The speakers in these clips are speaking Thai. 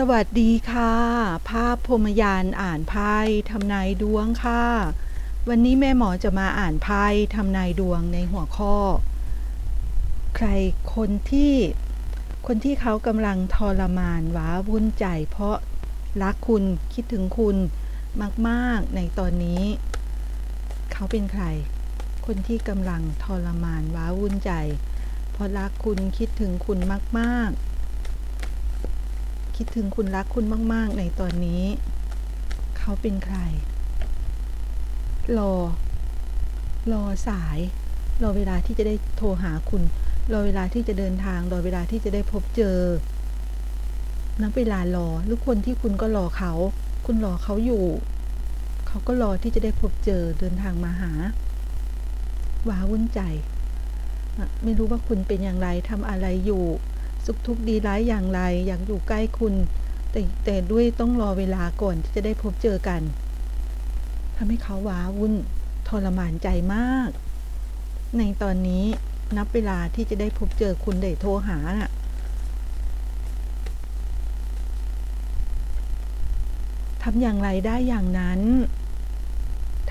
สวัสดีค่ะ ภาพพรมยานอ่านไพ่ทำนายดวงค่ะ วันนี้แม่หมอจะมาอ่านไพ่ทำนายดวงในหัวข้อ ใครคนที่คนที่เขากำลังทรมานว้าวุ่นใจ เพราะรักคุณคิดถึงคุณมากๆในตอนนี้ เขาเป็นใคร คนที่กำลังทรมานว้าวุ่นใจ เพราะรักคุณคิดถึงคุณมาก ๆ คิดถึงคุณรักคุณมาก ๆ ในตอนนี้ เขาเป็นใคร รอ รอสาย รอเวลาที่จะได้โทรหาคุณ รอเวลาที่จะเดินทาง รอเวลาที่จะได้พบเจอนับเวลารอหรือคนที่คุณก็รอเขา คุณรอเขาอยู่ เขาก็รอที่จะได้พบเจอเดินทางมาหาว้าวุ่นใจ ไม่รู้ว่าคุณเป็นอย่างไรทำอะไรอยู่ สุขทุกข์ดีร้ายอย่างไร อยากอยู่ใกล้คุณ แต่แต่ด้วยต้องรอเวลาก่อนที่จะได้พบเจอกันทำให้เขาว้าวุ่นทรมานใจมาก ในตอนนี้นับเวลาที่จะได้พบเจอคุณได้โทรหาน่ะทำอย่างไรได้อย่างนั้น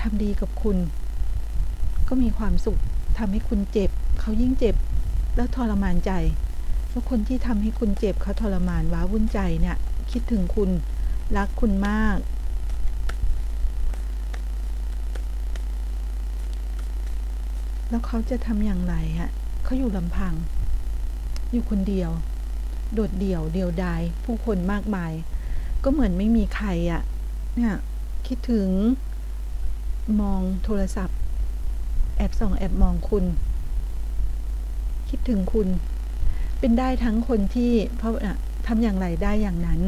ทำดีกับคุณ ก็มีความสุขทำให้คุณเจ็บ เขายิ่งเจ็บ แล้วทรมานใจ แล้วคนที่ทำให้คุณเจ็บเขาทรมานว้าวุ่นใจเนี่ยคิดถึงคุณรักคุณมาก แล้วเขาจะทำอย่างไรฮะเขาอยู่ลำพัง อยู่คนเดียว โดดเดี่ยวเดียวดาย ผู้คนมากมาย ก็เหมือนไม่มีใครอะเนี่ย คิดถึงมองโทรศัพท์ แอบส่องแอบมองคุณ คิดถึงคุณ เป็นได้ทั้งคนที่เพราะทำอย่างไรได้อย่างนั้น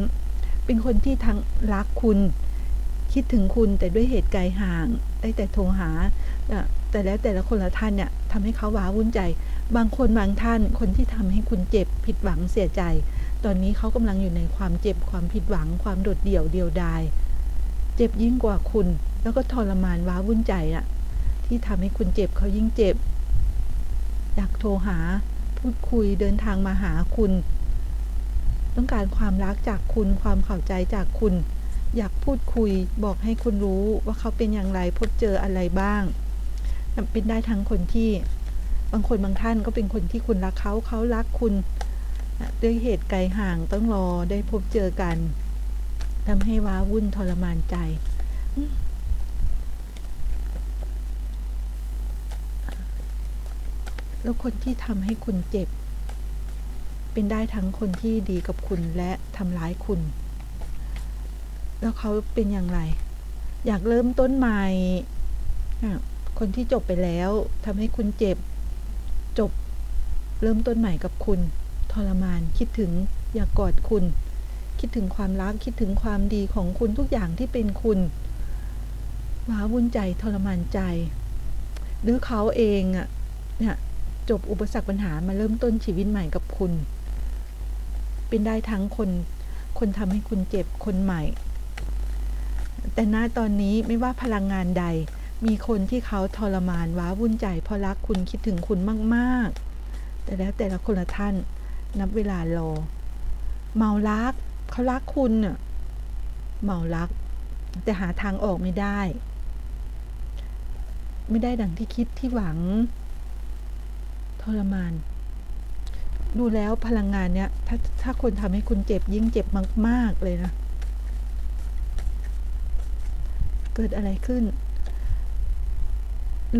เป็นคนที่ทั้งรักคุณ คิดถึงคุณแต่ด้วยเหตุไกลห่างได้แต่โทรหา แต่แล้วแต่ละคนละท่านเนี่ยทำให้เขาว้าวุ่นใจ บางคนบางท่านคนที่ทำให้คุณเจ็บผิดหวังเสียใจ ตอนนี้เขากำลังอยู่ในความเจ็บความผิดหวัง ความโดดเดี่ยวเดียวดาย เจ็บยิ่งกว่าคุณ แล้วก็ทรมานว้าวุ่นใจอะที่ทำให้คุณเจ็บเขายิ่งเจ็บอยากโทรหา พูดคุยเดินทางมาหาคุณ ต้องการความรักจากคุณความเข้าใจจากคุณ อยากพูดคุยบอกให้คุณรู้ว่าเขาเป็นอย่างไรพบเจออะไรบ้างเป็นได้ทั้งคนที่บางคนบางท่านก็เป็นคนที่คุณรักเขาเขารักคุณด้วยเหตุไกลห่างต้องรอได้พบเจอกันทำให้ว้าวุ่นทรมานใจ แล้วคนที่ทำให้คุณเจ็บ เป็นได้ทั้งคนที่ดีกับคุณและทำร้ายคุณ แล้วเขาเป็นอย่างไร อยากเริ่มต้นใหม่คนที่จบไปแล้วทำให้คุณเจ็บ จบเริ่มต้นใหม่กับคุณ ทรมานคิดถึงอยากกอดคุณ คิดถึงความรักคิดถึงความดีของคุณทุกอย่างที่เป็นคุณว้าวุ่นใจทรมานใจ หรือเขาเองอะเนี่ย จบอุปสรรคปัญหามาเริ่มต้นชีวิตใหม่กับคุณ เป็นได้ทั้งคน คนทำให้คุณเจ็บคนใหม่ แต่ณตอนนี้ไม่ว่าพลังงานใด มีคนที่เขาทรมานว้าวุ่นใจเพราะรักคุณคิดถึงคุณมากๆ แต่แล้วแต่ละคนละท่านนับเวลารอ เมารักเขารักคุณน่ะเมารัก แต่หาทางออกไม่ได้ ไม่ได้ดังที่คิดที่หวัง รมาน ดูแล้วพลังงานเนี้ยถ้าถ้าคนทำให้คุณเจ็บยิ่งเจ็บมาก ๆ เลยนะ เกิดอะไรขึ้น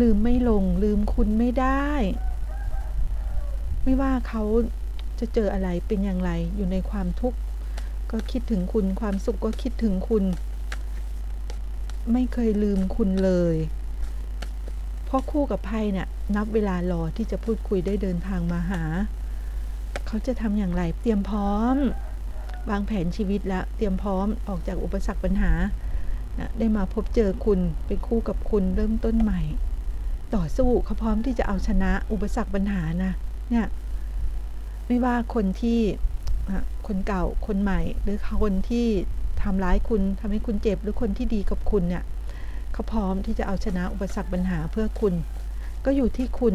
ลืมไม่ลง ลืมคุณไม่ได้ ไม่ว่าเขาจะเจออะไรเป็นอย่างไร อยู่ในความทุกข์ก็คิดถึงคุณ ความสุขก็คิดถึงคุณ ไม่เคยลืมคุณเลย เพราะคู่กับไพ่เนี่ยนับเวลารอที่จะพูดคุยได้เดินทางมาหา เขาจะทำอย่างไรเตรียมพร้อม วางแผนชีวิตแล้วเตรียมพร้อมออกจากอุปสรรคปัญหานะได้มาพบเจอคุณเป็นคู่กับคุณเริ่มต้นใหม่ ต่อสู้เขาพร้อมที่จะเอาชนะอุปสรรคปัญหานะเนี่ยไม่ว่าคนที่คนเก่าคนใหม่ หรือคนที่ทำร้ายคุณทำให้คุณเจ็บหรือคนที่ดีกับคุณเนี่ย เขาพร้อมที่จะเอาชนะอุปสรรคปัญหาเพื่อคุณ ก็อยู่ที่คุณ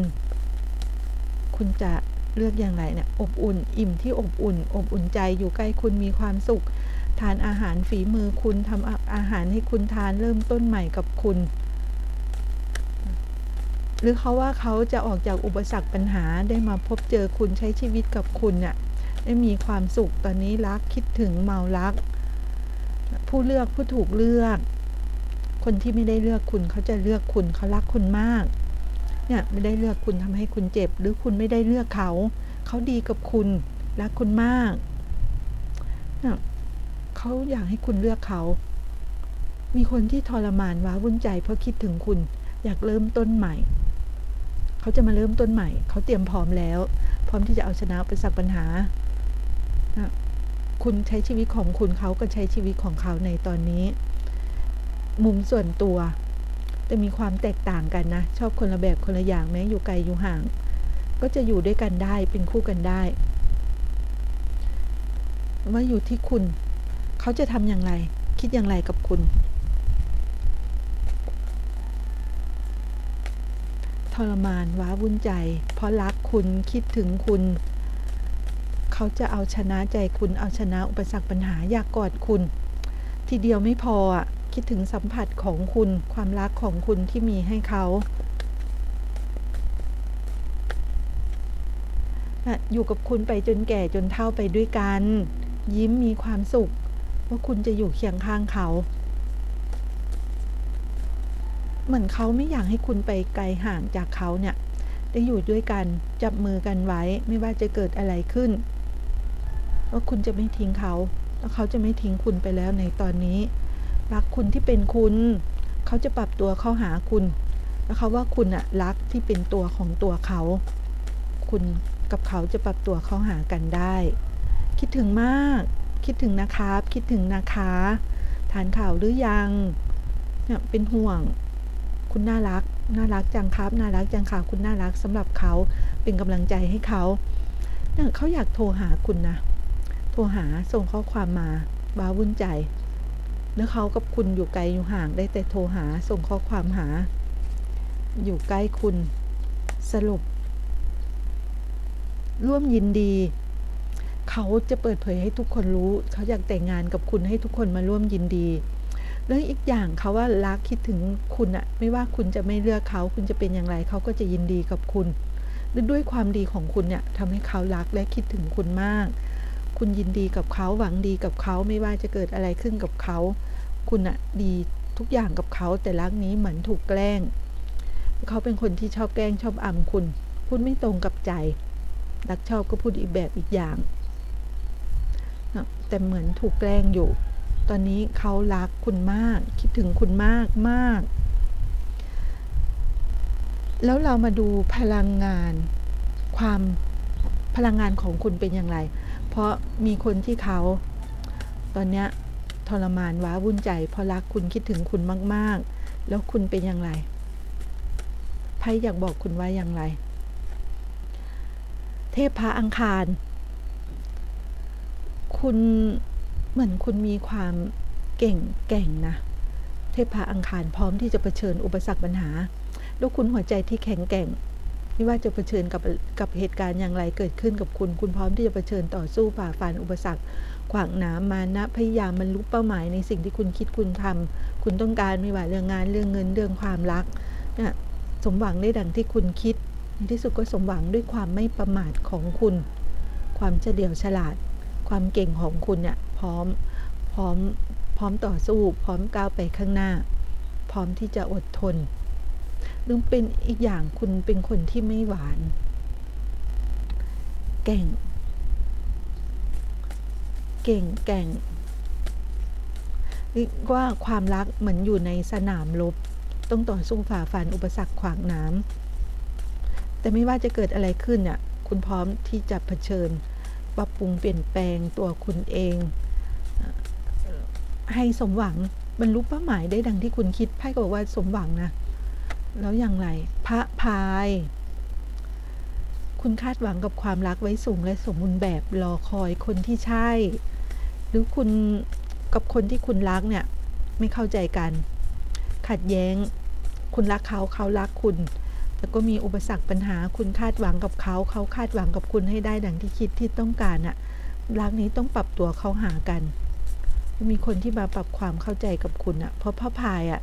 คุณจะเลือกอย่างไรเนี่ยอบอุ่น อิ่มที่อบอุ่น อบอุ่นใจอยู่ใกล้คุณมีความสุข ทานอาหารฝีมือคุณทำอาอาหารให้คุณทานเริ่มต้นใหม่กับคุณ หรือเขาว่าเขาจะออกจากอุปสรรคปัญหาได้มาพบเจอคุณใช้ชีวิตกับคุณเนี่ยได้มีความสุขตอนนี้รักคิดถึงเมารัก ผู้เลือกผู้ถูกเลือก คนที่ไม่ได้เลือกคุณเขาจะเลือกคุณเขารักคุณมาก เนี่ยไม่ได้เลือกคุณทำให้คุณเจ็บ หรือคุณไม่ได้เลือกเขา เขาดีกับคุณรักคุณมากเนี่ยเขาอยากให้คุณเลือกเขา มีคนที่ทรมานว้าวุ่นใจเพราะคิดถึงคุณ อยากเริ่มต้นใหม่ เขาจะมาเริ่มต้นใหม่ เขาเตรียมพร้อมแล้ว พร้อมที่จะเอาชนะอุปสรรคปัญหาคุณใช้ชีวิตของคุณเขาก็ใช้ชีวิตของเขาในตอนนี้ มุมส่วนตัว แต่มีความแตกต่างกันนะ ชอบคนละแบบคนละอย่างแม้อยู่ไกลอยู่ห่าง ก็จะอยู่ด้วยกันได้เป็นคู่กันได้ ว่าอยู่ที่คุณ เขาจะทำอย่างไร คิดอย่างไรกับคุณทรมานว้าวุ่นใจ เพราะรักคุณคิดถึงคุณ เขาจะเอาชนะใจคุณเอาชนะอุปสรรคปัญหาอยากกอดคุณ ทีเดียวไม่พออะ คิดถึงสัมผัสของคุณความรักของคุณที่มีให้เขาอยู่กับคุณไปจนแก่จนเฒ่าไปด้วยกัน ยิ้มมีความสุข ว่าคุณจะอยู่เคียงข้างเขา เหมือนเขาไม่อยากให้คุณไปไกลห่างจากเขาเนี่ย ได้อยู่ด้วยกันจับมือกันไว้ไม่ว่าจะเกิดอะไรขึ้น ว่าคุณจะไม่ทิ้งเขา แล้วเขาจะไม่ทิ้งคุณไปแล้วในตอนนี้ รักคุณที่เป็นคุณ เขาจะปรับตัวเข้าหาคุณ แล้วเขาว่าคุณอะรักที่เป็นตัวของตัวเขา คุณกับเขาจะปรับตัวเข้าหากันได้ คิดถึงมาก คิดถึงนะครับ คิดถึงนะคะ ทานข่าวหรือยังเนี่ยเป็นห่วง คุณน่ารัก น่ารักจังครับ น่ารักจังค่ะ คุณน่ารักสำหรับเขาเป็นกำลังใจให้เขาเนี่ยเขาอยากโทรหาคุณนะ โทรหาส่งข้อความมาบ้าวุ่นใจ แล้วเขากับคุณอยู่ไกลอยู่ห่างได้แต่โทรหาส่งข้อความหา อยู่ใกล้คุณ สรุป ร่วมยินดี เขาจะเปิดเผยให้ทุกคนรู้ เขาอยากแต่งงานกับคุณให้ทุกคนมาร่วมยินดีเรื่องอีกอย่างเขาว่ารักคิดถึงคุณอะไม่ว่าคุณจะไม่เลือกเขา คุณจะเป็นอย่างไรเขาก็จะยินดีกับคุณ ด้วยความดีของคุณเนี่ยทำให้เขารักและคิดถึงคุณมาก คุณยินดีกับเขาหวังดีกับเขาไม่ว่าจะเกิดอะไรขึ้นกับเขา คุณอะดีทุกอย่างกับเขาแต่รักนี้เหมือนถูกแกล้ง เขาเป็นคนที่ชอบแกล้งชอบอำคุณ พูดไม่ตรงกับใจ รักชอบก็พูดอีกแบบอีกอย่าง แต่เหมือนถูกแกล้งอยู่ ตอนนี้เขารักคุณมาก คิดถึงคุณมากมาก แล้วเรามาดูพลังงานความพลังงานของคุณเป็นอย่างไร เพราะมีคนที่เขา ตอนเนี้ยทรมานว้าวุ่นใจเพราะรักคุณคิดถึงคุณมาก ๆ แล้วคุณเป็นอย่างไรไพ่อยากบอกคุณว่าอย่างไร เทพพระอังคาร คุณเหมือนคุณมีความเก่งแก่งนะ เทพพระอังคารพร้อมที่จะเผชิญอุปสรรคปัญหาแล้วคุณหัวใจที่แข็งแกร่ง ไม่ว่าจะเผชิญกับกับเหตุการณ์อย่างไรเกิดขึ้นกับคุณ คุณพร้อมที่จะเผชิญต่อสู้ฝ่าฟันอุปสรรค ขวางหน้ำมานะพยายามบรรลุเป้าหมายในสิ่งที่คุณคิดคุณทำคุณต้องการไม่ว่าเรื่องงานเรื่องเงินเรื่องความรักเนี่ยสมหวังได้ดังที่คุณคิดในที่สุดก็สมหวังด้วยความไม่ประมาทของคุณ ความเฉลียวฉลาด ความเก่งของคุณเนี่ยพร้อมพร้อมพร้อมต่อสู้ พร้อมก้าวไปข้างหน้า พร้อมที่จะอดทน หรือเป็นอีกอย่างคุณเป็นคนที่ไม่หวานเก่ง เก่งแก่งเรียกว่าความรักเหมือนอยู่ในสนามรบต้องต่อสู้ฝ่าฟันอุปสรรคขวางน้ำแต่ไม่ว่าจะเกิดอะไรขึ้นเนี่ยคุณพร้อมที่จะเผชิญปรับปรุงเปลี่ยนแปลงตัวคุณเอง ให้สมหวังบรรลุเป้าหมายได้ดังที่คุณคิดไพ่ก็บอกว่าสมหวังนะ แล้วอย่างไร พระพาย คุณคาดหวังกับความรักไว้สูงและสมบูรณ์แบบรอคอยคนที่ใช่ หรือคุณกับคนที่คุณรักเนี่ย ไม่เข้าใจกัน ขัดแย้ง คุณรักเขาเขารักคุณแต่ก็มีอุปสรรคปัญหาคุณคาดหวังกับเขาเขาคาดหวังกับคุณให้ได้ดังที่คิดที่ต้องการอะรักนี้ต้องปรับตัวเข้าหากัน มีคนที่มาปรับความเข้าใจกับคุณอะเพราะพระพายอะ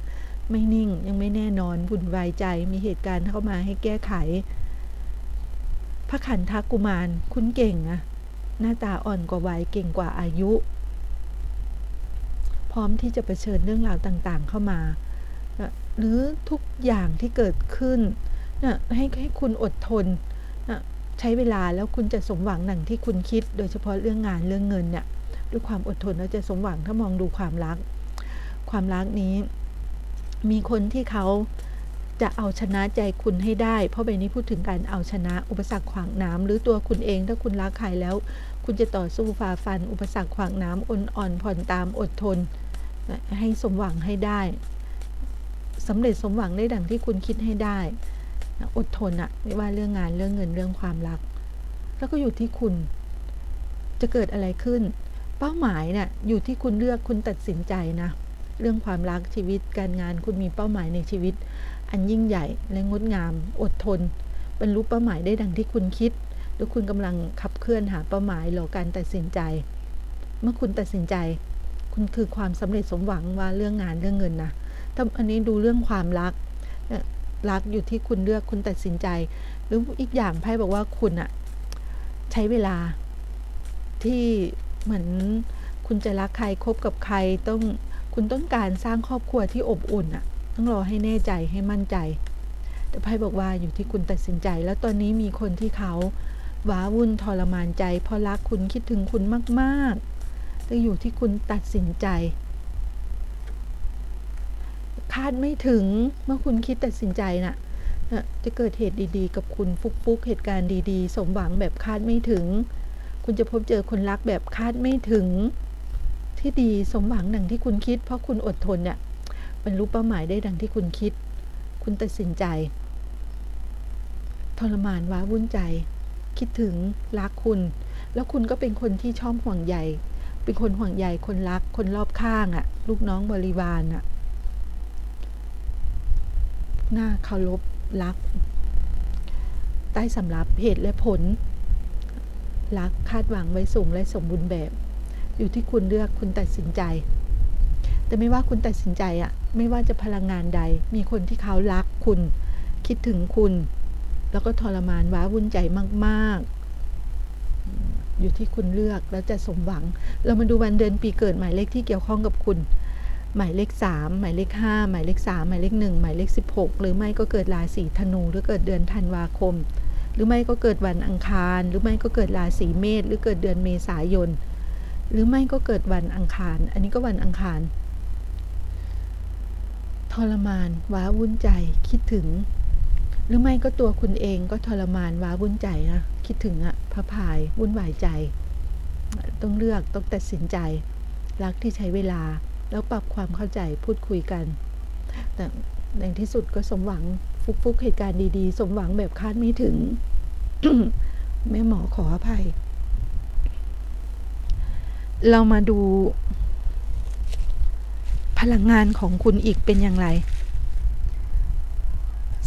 ไม่นิ่งยังไม่แน่นอนวุ่นวายใจมีเหตุการณ์เข้ามาให้แก้ไข พระขันทักกุมารคุณเก่งอะหน้าตาอ่อนกว่าวัยเก่งกว่าอายุ พร้อมที่จะะเผชิญเรื่องราวต่างๆเข้ามา หรือทุกอย่างที่เกิดขึ้นนะให้ให้คุณอดทนนะใช้เวลาแล้วคุณจะสมหวังหนังที่คุณคิด โดยเฉพาะเรื่องงานเรื่องเงินเนี่ยด้วยความอดทนแล้วจะสมหวังถ้ามองดูความรัก ความรักนี้ มีคนที่เขาจะเอาชนะใจคุณให้ได้ เพราะใบนี้พูดถึงการเอาชนะอุปสรรคขวางน้ำหรือตัวคุณเองถ้าคุณรักใครแล้ว คุณจะต่อสู้ฝ่าฟัน อุปสรรคขวางน้ำอ่อนอ่อนผ่อนตามอดทน ให้สมหวังให้ได้สำเร็จสมหวังได้ดังที่คุณคิดให้ได้ อดทนอะไม่ว่าเรื่องงานเรื่องเงินเรื่องความรัก แล้วก็อยู่ที่คุณ จะเกิดอะไรขึ้น เป้าหมายเนี่ยอยู่ที่คุณเลือกคุณตัดสินใจนะ เรื่องความรักชีวิตการงานคุณมีเป้าหมายในชีวิต อันยิ่งใหญ่และงดงาม อดทนบรรลุเป้าหมายได้ดังที่คุณคิดหรือคุณกำลังขับเคลื่อนหาเป้าหมายหรือการตัดสินใจ เมื่อคุณตัดสินใจ คุณคือความสำเร็จสมหวังว่าเรื่องงานเรื่องเงินนะถ้าอันนี้ดูเรื่องความรักรักอยู่ที่คุณเลือกคุณตัดสินใจ หรืออีกอย่างไพ่บอกว่าคุณอะใช้เวลาที่เหมือนคุณจะรักใครคบกับใครต้อง คุณต้องการสร้างครอบครัวที่อบอุ่นอะต้องรอให้แน่ใจให้มั่นใจ แต่ไพ่บอกว่าอยู่ที่คุณตัดสินใจ แล้วตอนนี้มีคนที่เขาว้าวุ่นทรมานใจเพราะรักคุณคิดถึงคุณมากๆแต่อยู่ที่คุณตัดสินใจ คาดไม่ถึงเมื่อคุณคิดตัดสินใจนะ่ะจะเกิดเหตุดีๆ กับคุณฟุกๆ เหตุการณ์ดีๆ สมหวังแบบคาดไม่ถึง คุณจะพบเจอคนรักแบบคาดไม่ถึง ที่ดีสมหวังดังที่คุณคิด เพราะคุณอดทนเนี่ยบรรลุเป้าหมายได้ดังที่คุณคิด คุณตัดสินใจ ทรมานว้าวุ่นใจ คิดถึงรักคุณ แล้วคุณก็เป็นคนที่ชอบห่วงใยเป็นคนห่วงใยคนรักคนรอบข้างอะ่ะ ลูกน้องบริวารอะ่ะหน้าเคารพรัก ใต้สำรับเหตุและผล รักคาดหวังไว้สูงและสมบูรณ์แบบ อยู่ที่คุณเลือกคุณตัดสินใจ แต่ไม่ว่าคุณตัดสินใจอะไม่ว่าจะพลังงานใด มีคนที่เขารักคุณ คิดถึงคุณ แล้วก็ทรมานว้าวุ่นใจมากๆ อยู่ที่คุณเลือกแล้วจะสมหวัง เรามาดูวันเดือนปีเกิดหมายเลขที่เกี่ยวข้องกับคุณ หมายเลข 3 หมายเลข 5 หมายเลข 3 หมายเลข 1 หมายเลข 16 หรือไม่ก็เกิดราศีธนู หรือเกิดเดือนธันวาคม หรือไม่ก็เกิดวันอังคาร หรือไม่ก็เกิดราศีเมษหรือเกิดเดือนเมษายน หรือไม่ก็เกิดวันอังคาร อันนี้ก็วันอังคาร ทรมานว้าวุ่นใจคิดถึง หรือไม่ก็ตัวคุณเองก็ทรมานว้าวุ่นใจนะคิดถึงอะพระพายวุ่นวายใจ ต้องเลือกต้องตัดสินใจ รักที่ใช้เวลาแล้วปรับความเข้าใจพูดคุยกัน แต่ในที่สุดก็สมหวังฟุกฟุกเหตุการณ์ดีๆ สมหวังแบบคาดไม่ถึง แม่หมอขออภัย เรามาดู พลังงานของคุณอีกเป็นอย่างไร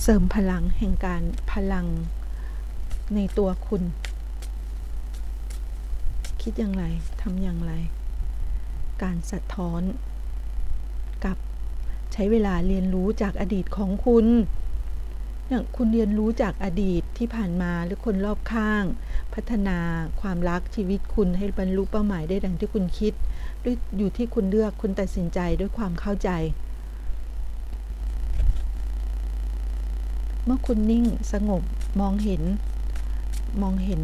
เสริมพลังแห่งการพลังในตัวคุณ คิดอย่างไรทำอย่างไร การสะท้อนกับใช้เวลาเรียนรู้จากอดีตของคุณ อย่างคุณเรียนรู้จากอดีตที่ผ่านมาหรือคนรอบข้าง พัฒนาความรักชีวิตคุณให้บรรลุเป้าหมายได้ดังที่คุณคิดด้วยอยู่ที่คุณเลือกคุณตัดสินใจด้วยความเข้าใจ เมื่อคุณนิ่งสงบมองเห็น มองเห็น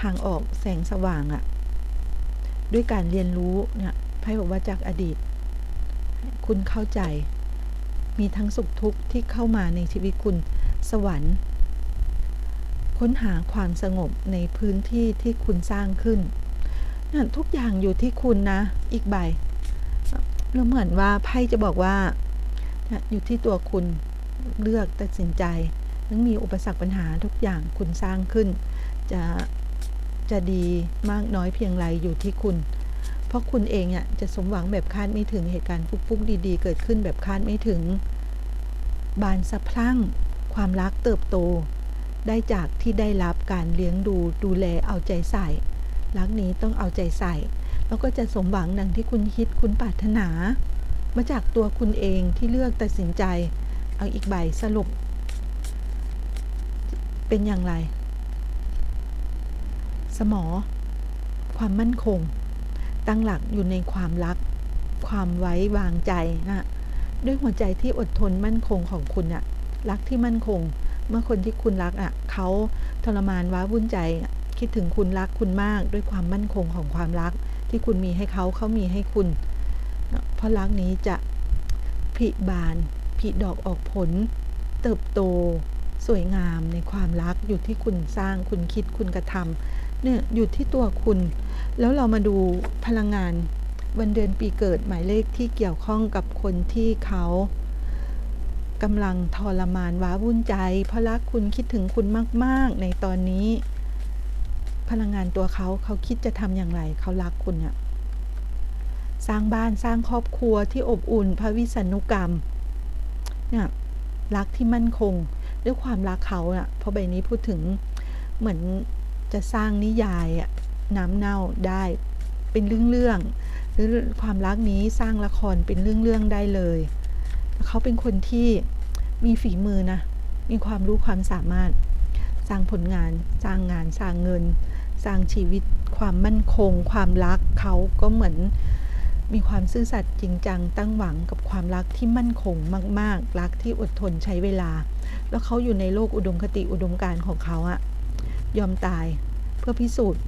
ทางออกแสงสว่างอะด้วยการเรียนรู้เนี่ยไพ่บอกว่าจากอดีต คุณเข้าใจ มีทั้งสุขทุกข์ที่เข้ามาในชีวิตคุณ สวรรค์ ค้นหาความสงบในพื้นที่ที่คุณสร้างขึ้นนั่นทุกอย่างอยู่ที่คุณนะ อีกใบแล้วเหมือนว่าไพ่จะบอกว่า อยู่ที่ตัวคุณเลือกตัดสินใจนั้งมีอุปสรรคปัญหาทุกอย่างคุณสร้างขึ้น จะจะดีมากน้อยเพียงไรอยู่ที่คุณ เพราะคุณเองอะจะสมหวังแบบคาดไม่ถึงเหตุการณ์ฟุกๆ ดีๆ เกิดขึ้นแบบคาดไม่ถึง บานสะพรั่ง ความรักเติบโต ได้จากที่ได้รับการเลี้ยงดูดูแลเอาใจใส่ รักนี้ต้องเอาใจใส่ แล้วก็จะสมหวังดังที่คุณคิดคุณปรารถนา มาจากตัวคุณเองที่เลือกตัดสินใจ เอาอีกใบสรุป เป็นอย่างไร สมอ ความมั่นคง ตั้งหลักอยู่ในความรัก ความไว้วางใจนะด้วยหัวใจที่อดทนมั่นคงของคุณอะรักที่มั่นคง เมื่อคนที่คุณรักอะเขาทรมานว้าวุ่นใจ คิดถึงคุณรักคุณมาก ด้วยความมั่นคงของความรัก ที่คุณมีให้เขาเขามีให้คุณ เพราะรักนี้จะผิบานผิดอกออกผล เติบโต สวยงามในความรักอยู่ที่คุณสร้างคุณคิดคุณกระทำเนี่ยอยู่ที่ตัวคุณ แล้วเรามาดูพลังงานวันเดือนปีเกิดหมายเลขที่เกี่ยวข้องกับคนที่เขากำลังทรมานว้าวุ่นใจ เพราะรักคุณคิดถึงคุณมาก ๆ ในตอนนี้ พลังงานตัวเขาเขาคิดจะทำอย่างไร เขารักคุณเนี่ยสร้างบ้านสร้างครอบครัวที่อบอุ่นพระวิษณุกรรมเนี่ยรักที่มั่นคง ด้วยความรักเขาอะเพราะใบนี้พูดถึงเหมือนจะสร้างนิยายอะ น้ำเน่าได้เป็นเรื่องๆหรือความรักนี้สร้างละครเป็นเรื่องๆได้เลย เขาเป็นคนที่มีฝีมือนะ มีความรู้ความสามารถ สร้างผลงาน สร้างงาน สร้างเงิน สร้างชีวิต ความมั่นคง ความรักเขาก็เหมือนมีความซื่อสัตย์จริงจัง ตั้งหวังกับความรักที่มั่นคงมาก ๆ รักที่อดทนใช้เวลา แล้วเขาอยู่ในโลกอุดมคติอุดมการของเขาอะยอมตายเพื่อพิสูจน์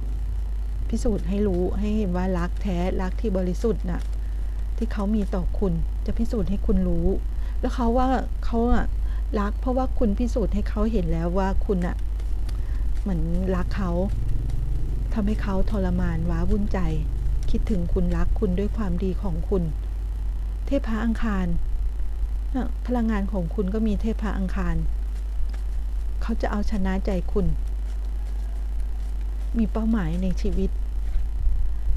พิสูจน์ให้รู้ให้เห็นว่ารักแท้รักที่บริสุทธิ์น่ะที่เขามีต่อคุณจะพิสูจน์ให้คุณรู้ แล้วเขาว่าเขาอะรักเพราะว่าคุณพิสูจน์ให้เขาเห็นแล้วว่าคุณอะเหมือนรักเขาทำให้เขาทรมานว้าวุ่นใจ คิดถึงคุณรักคุณด้วยความดีของคุณ เทพพระอังคารพลังงานของคุณก็มีเทพพระอังคาร เขาจะเอาชนะใจคุณ มีเป้าหมายในชีวิต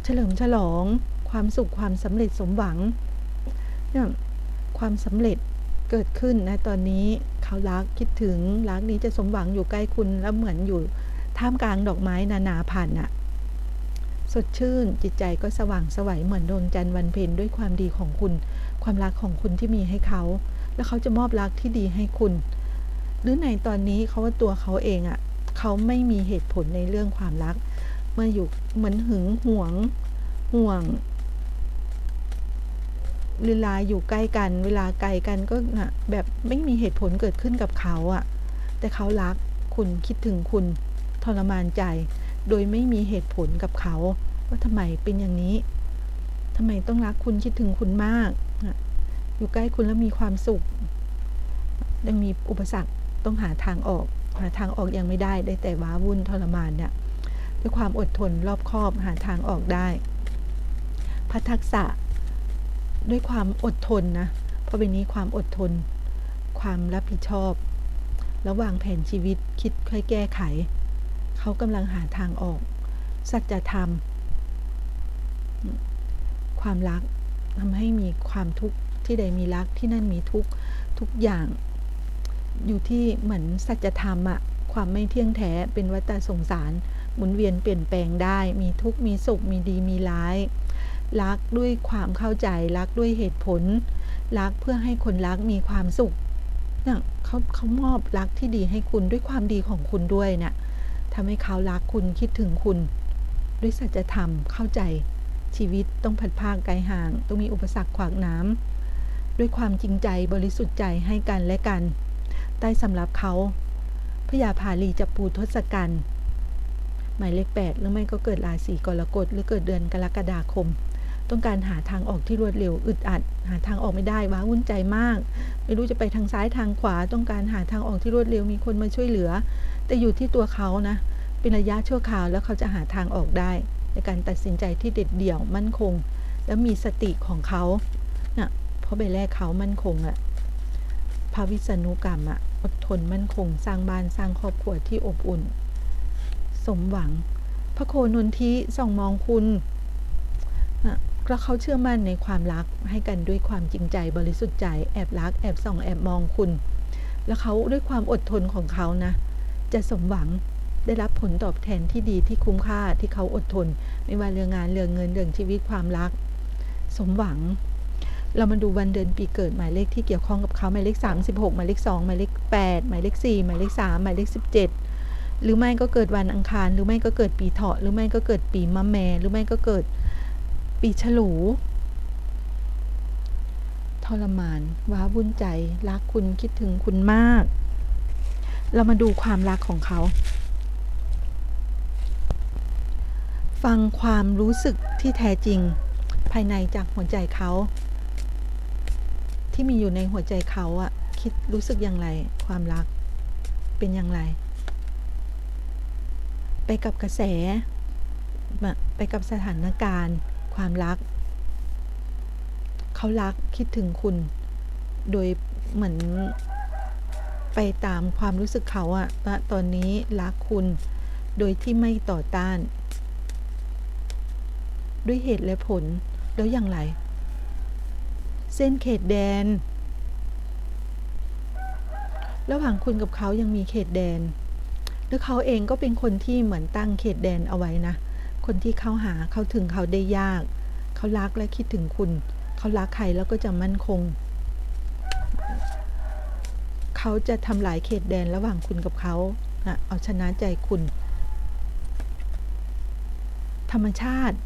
เฉลิมฉลอง ความสุขความสำเร็จสมหวังเนี่ยความสำเร็จเกิดขึ้นนะตอนนี้เขารักคิดถึงรักนี้จะสมหวังอยู่ใกล้คุณแล้วเหมือนอยู่ท่ามกลางดอกไม้นานาพันธุ์อะสดชื่นจิตใจก็สว่างสวัยเหมือนดวงจันทร์วันเพ็ญด้วยความดีของคุณ ความรักของคุณที่มีให้เขา แล้วเขาจะมอบรักที่ดีให้คุณ หรือในตอนนี้เขาว่าตัวเขาเองอะ เขาไม่มีเหตุผลในเรื่องความรัก เมื่ออยู่เหมือนหึงหวงห่วงเวลาอยู่ใกล้กัน เวลาไกลกันก็นะแบบไม่มีเหตุผลเกิดขึ้นกับเขาอะแต่เขารักคุณคิดถึงคุณทรมานใจ โดยไม่มีเหตุผลกับเขา ว่าทำไมเป็นอย่างนี้ทำไมต้องรักคุณคิดถึงคุณมากนะอยู่ใกล้คุณแล้วมีความสุขยังมีอุปสรรคต้องหาทางออก หาทางออกยังไม่ได้ได้แต่ว้าวุ่นทรมานเนี่ยด้วยความอดทนรอบคอบหาทางออกได้พัทักษะด้วยความอดทนนะเพราะเป็นนี้ความอดทน ความรับผิดชอบแล้ววางแผนชีวิตคิดค่อยแก้ไข เขากำลังหาทางออก สัจธรรม ความรักทำให้มีความทุกข์ที่ใดมีรักที่นั่นมีทุกข์ทุกอย่าง อยู่ที่เหมือนสัจธรรมอะความไม่เที่ยงแท้เป็นวัฏสงสาร หมุนเวียนเปลี่ยนแปลงได้ มีทุกข์มีสุข มีดีมีร้าย รักด้วยความเข้าใจ รักด้วยเหตุผล รักเพื่อให้คนรักมีความสุขเนี่ยเขาเขามอบรักที่ดีให้คุณด้วยความดีของคุณด้วยเนี่ยทำให้เขารักคุณคิดถึงคุณ ด้วยสัจธรรมเข้าใจชีวิตต้องผัดภาคไกลห่าง ต้องมีอุปสรรคขวางน้ำด้วยความจริงใจบริสุทธิ์ใจให้กันและกัน ใต้สำหรับเขาพยาภาลีจะปูทศกัณฐ์หมายเลขแปดหรือไม่ก็เกิดราศีกรกฎหรือเกิดเดือนกรกฎาคม ต้องการหาทางออกที่รวดเร็วอึดอัด หาทางออกไม่ได้ว้าวุ่นใจมาก ไม่รู้จะไปทางซ้ายทางขวา ต้องการหาทางออกที่รวดเร็วมีคนมาช่วยเหลือ แต่อยู่ที่ตัวเขานะ เป็นระยะชั่วคราวแล้วเขาจะหาทางออกได้ ในการตัดสินใจที่เด็ดเดี่ยวมั่นคง แล้วมีสติของเขานะ่ะเพราะใบแรกเขามั่นคงอะพระวิษณุกรรมอะ อดทนมั่นคงสร้างบ้านสร้างครอบครัวที่อบอุ่น สมหวัง พระโคนนทิส่องมองคุณนะแล้วเขาเชื่อมั่นในความรักให้กันด้วยความจริงใจบริสุทธิ์ใจแอบรักแอบส่องแอบมองคุณ แล้วเขาด้วยความอดทนของเขานะ จะสมหวังได้รับผลตอบแทนที่ดีที่คุ้มค่าที่เขาอดทน ไม่ว่าเรื่องงานเรื่องเงินเรื่องชีวิตความรัก สมหวัง เรามาดูวันเดือนปีเกิดหมายเลขที่เกี่ยวข้องกับเขาหมายเลข 36 หมายเลข 2 หมายเลข 8 หมายเลข 4 หมายเลข 3 หมายเลข 17 หรือไม่ก็เกิดวันอังคาร หรือไม่ก็เกิดปีเถาะ หรือไม่ก็เกิดปีมะแม หรือไม่ก็เกิดปีฉลู ทรมาน ว้าวุ่นใจ รักคุณคิดถึงคุณมาก เรามาดูความรักของเขา ฟังความรู้สึกที่แท้จริง ภายในจากหัวใจเขา ที่มีอยู่ในหัวใจเขาอะคิดรู้สึกอย่างไร ความรักเป็นอย่างไร ไปกับกระแสมาไปกับสถานการณ์ ความรัก เขารักคิดถึงคุณ โดยเหมือนไปตามความรู้สึกเขาอะตอนนี้รักคุณ โดยที่ไม่ต่อต้าน ด้วยเหตุและผลแล้วอย่างไร เส้นเขตแดน ระหว่างคุณกับเขายังมีเขตแดนหรือเขาเองก็เป็นคนที่เหมือนตั้งเขตแดนเอาไว้นะ คนที่เข้าหาเขาถึงเขาได้ยาก เขารักและคิดถึงคุณ เขารักใครแล้วก็จะมั่นคง เขาจะทำลายเขตแดนระหว่างคุณกับเขานะเอาชนะใจคุณ ธรรมชาติ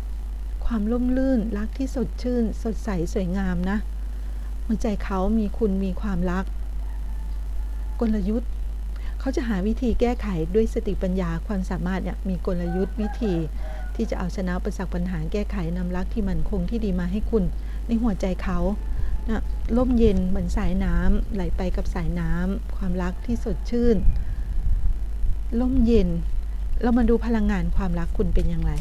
ความร่มรื่น รักที่สดชื่น สดใส สวยงามนะ หัวใจเขามีคุณมีความรัก กลยุทธ์ เขาจะหาวิธีแก้ไขด้วยสติปัญญาความสามารถเนี่ยมีกลยุทธ์วิธี ที่จะเอาชนะประสักปัญหาแก้ไขนำรักที่มันคงที่ดีมาให้คุณ ในหัวใจเขานะร่มเย็นเหมือนสายน้ำไหลไปกับสายน้ำความรักที่สดชื่นร่มเย็น เรามาดูพลังงานความรักคุณเป็นอย่างไร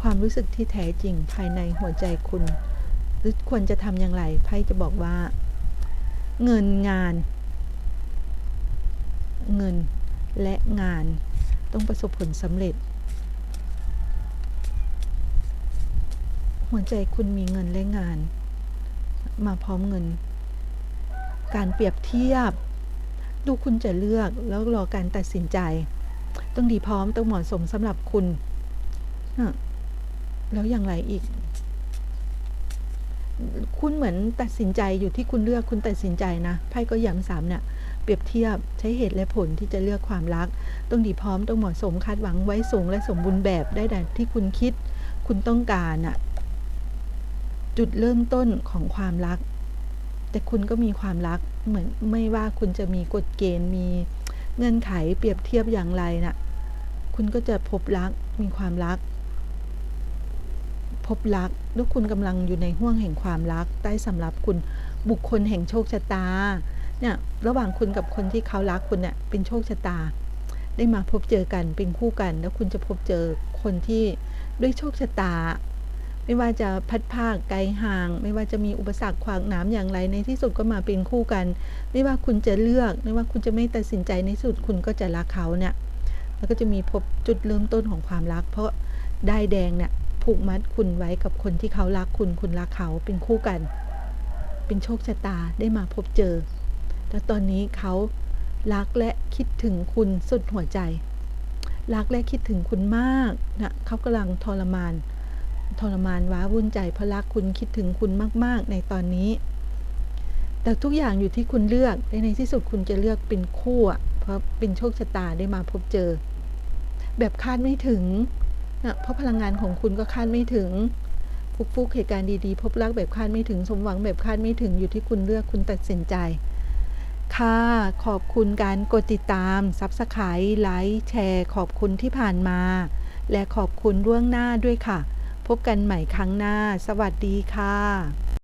ความรู้สึกที่แท้จริงภายในหัวใจคุณ หรือควรจะทำอย่างไรไพ่จะบอกว่า เงินงาน เงินและงานต้องประสบผลสำเร็จ หัวใจคุณมีเงินและงาน มาพร้อมเงิน การเปรียบเทียบ ดูคุณจะเลือกแล้วรอการตัดสินใจ ต้องดีพร้อมต้องเหมาะสมสำหรับคุณแล้วอย่างไรอีก คุณเหมือนตัดสินใจอยู่ที่คุณเลือกคุณตัดสินใจนะไพ่ก็ย้ำสามเนี่ยเปรียบเทียบใช้เหตุและผลที่จะเลือกความรัก ต้องดีพร้อมต้องเหมาะสมคาดหวังไว้สูงและสมบูรณ์แบบได้ดังที่คุณคิด คุณต้องการอะจุดเริ่มต้นของความรัก แต่คุณก็มีความรักเหมือนไม่ว่าคุณจะมีกฎเกณฑ์มีเงื่อนไขเปรียบเทียบอย่างไรนะ่ะ คุณก็จะพบรักมีความรัก บรักแล้วคุณกำลังอยู่ในห่วงแห่งความรัก ใต้สำหรับคุณบุคคลแห่งโชคชะตาเนี่ยระหว่างคุณกับคนที่เขารักคุณเนี่ยเป็นโชคชะตา ได้มาพบเจอกันเป็นคู่กัน แล้วคุณจะพบเจอคนที่ด้วยโชคชะตา ไม่ว่าจะพัดภาคไกลห่าง ไม่ว่าจะมีอุปสรรคขวางหน้ำอย่างไรในที่สุดก็มาเป็นคู่กัน ไม่ว่าคุณจะเลือกไม่ว่าคุณจะไม่ตัดสินใจในที่สุดคุณก็จะรักเขาเนี่ยแล้วก็จะมีพบจุดเริ่มต้นของความรัก เพราะได้แดงเนี่ย ผูกมัดคุณไว้กับคนที่เขารักคุณ คุณรักเขาเป็นคู่กัน เป็นโชคชะตาได้มาพบเจอแล้วตอนนี้เขารักและคิดถึงคุณสุดหัวใจ รักและคิดถึงคุณมากนะเขากำลังทรมาน ทรมานว้าวุ่นใจเพราะรักคุณคิดถึงคุณมาก ๆ ในตอนนี้ แต่ทุกอย่างอยู่ที่คุณเลือกและในที่สุดคุณจะเลือกเป็นคู่เพราะเป็นโชคชะตาได้มาพบเจอ แบบคาดไม่ถึง นะเพราะพลังงานของคุณก็คาดไม่ถึงฟุกฟุกเหตุการณ์ดีๆ พบรักแบบคาดไม่ถึงสมหวังแบบคาดไม่ถึงอยู่ที่คุณเลือกคุณตัดสินใจ ค่ะ ขอบคุณการกดติดตามซับสไครต์ไลค์แชร์ ขอบคุณที่ผ่านมา และขอบคุณล่วงหน้าด้วยค่ะ พบกันใหม่ครั้งหน้า สวัสดีค่ะ